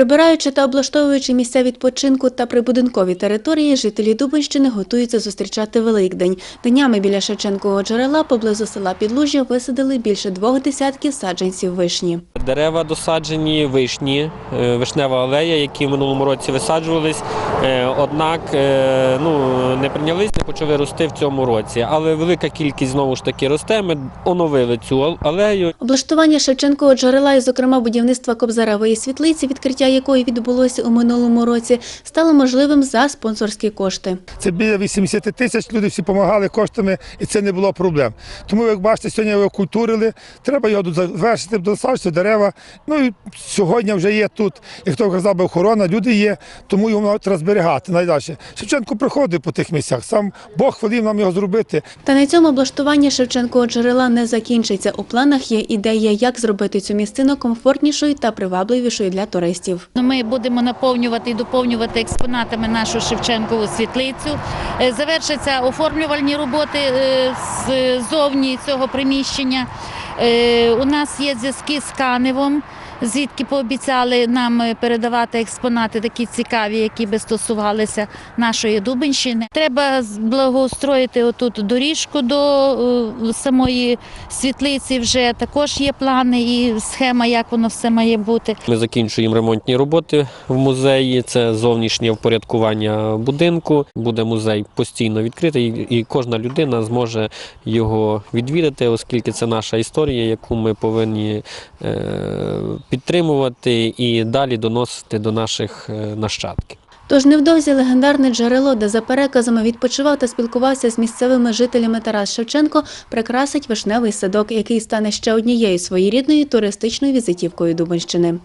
Прибираючи та облаштовуючи місця відпочинку та прибудинкові території, жителі Дубинщини готуються зустрічати Великдень. Днями біля Шевченкового джерела поблизу села Підлужжя висадили більше двох десятків саджанців вишні. Дерева досаджені, вишні, е, вишнева алея, які в минулому році висаджувались, е, однак е, ну, не прийнялись, не почали рости в цьому році. Але велика кількість знову ж таки росте. Ми оновили цю алею. Облаштування Шевченкового джерела і, зокрема, будівництва Кобзаревої світлиці, відкриття якої відбулося у минулому році, стало можливим за спонсорські кошти. Це біля 80 тисяч, люди всі допомагали коштами, і це не було проблем. Тому, як бачите, сьогодні його культурили, треба його завершити, досаджувати дерева. Ну і сьогодні вже є тут, як хто казав, би, охорона, люди є, тому його треба зберігати найдальше. Шевченко приходить по тих місцях, сам Бог велів нам його зробити. Та на цьому облаштування Шевченкового джерела не закінчиться. У планах є ідея, як зробити цю місцину комфортнішою та привабливішою для туристів. Ну, Ми будемо наповнювати і доповнювати експонатами нашу Шевченкову світлицю. Е, Завершаться оформлювальні роботи е, ззовні цього приміщення. Е, У нас є зв'язки з Каневом, звідки пообіцяли нам е, передавати експонати такі цікаві, які би стосувалися нашої Дубенщини. Треба благоустроїти отут доріжку до е, самої світлиці. Вже також є плани і схема, як воно все має бути. Ми закінчуємо ремонтні роботи в музеї. Це зовнішнє впорядкування будинку. Буде музей постійно відкритий, і кожна людина зможе його відвідати, оскільки це наша історія, яку ми повинні е, підтримувати і далі доносити до наших е, нащадків. Тож невдовзі легендарне джерело, де за переказами відпочивав та спілкувався з місцевими жителями Тарас Шевченко, прикрасить вишневий садок, який стане ще однією своєрідною туристичною візитівкою Дубинщини.